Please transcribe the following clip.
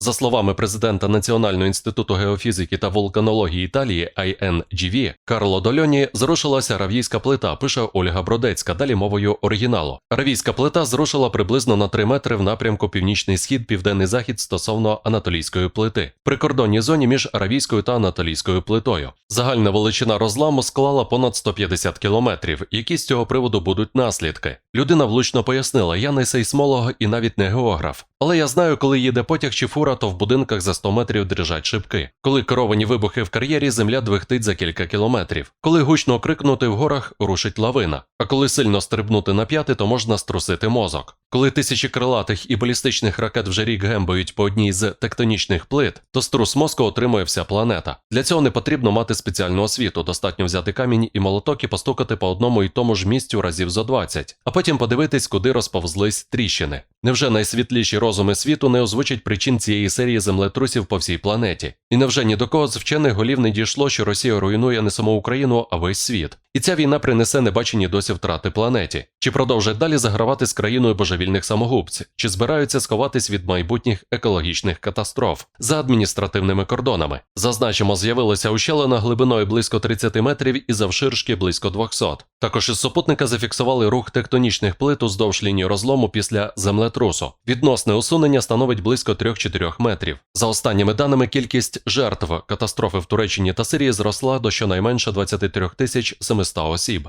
За словами президента Національного інституту геофізики та вулканології Італії INGV, Карло Дольоні зрушилася равійська плита, пише Ольга Бродецька, далі мовою оригіналу. Равійська плита зрушила приблизно на 3 метри в напрямку північний схід, південний захід стосовно анатолійської плити, прикордонній зоні між аравійською та анатолійською плитою. Загальна величина розламу склала понад 150 кілометрів. Які з цього приводу будуть наслідки? Людина влучно пояснила: я не сейсмолог і навіть не географ. Але я знаю, коли їде потяг чи фура, то в будинках за 100 метрів дрижать шибки. Коли керовані вибухи в кар'єрі, земля двихтить за кілька кілометрів. Коли гучно крикнути в горах, рушить лавина. А коли сильно стрибнути на п'яти, то можна струсити мозок. Коли тисячі крилатих і балістичних ракет вже рік гембають по одній з тектонічних плит, то струс мозку отримує вся планета. Для цього не потрібно мати спеціальну освіту, достатньо взяти камінь і молоток і постукати по одному і тому ж місцю разів зо 20, а потім подивитись, куди розповзлись тріщини. Невже найсвітліші розуми світу не озвучать причин цієї серії землетрусів по всій планеті? І невже ні до кого з вчених голів не дійшло, що Росія руйнує не саму Україну, а весь світ? І ця війна принесе небачені досі втрати планеті? Чи продовжать далі загравати з країною божевільних самогубців? Чи збираються сховатись від майбутніх екологічних катастроф за адміністративними кордонами? Зазначимо, з'явилася ущелина глибиною близько 30 метрів і завширшки близько 200. Також із супутника зафіксували рух тектонічних плит уздовж лінії розлому після землетрусу. Відносне усунення становить близько 3-4 метрів. За останніми даними, кількість жертв катастрофи в Туреччині та Сирії зросла до щонайменше 23 тисяч 700 осіб.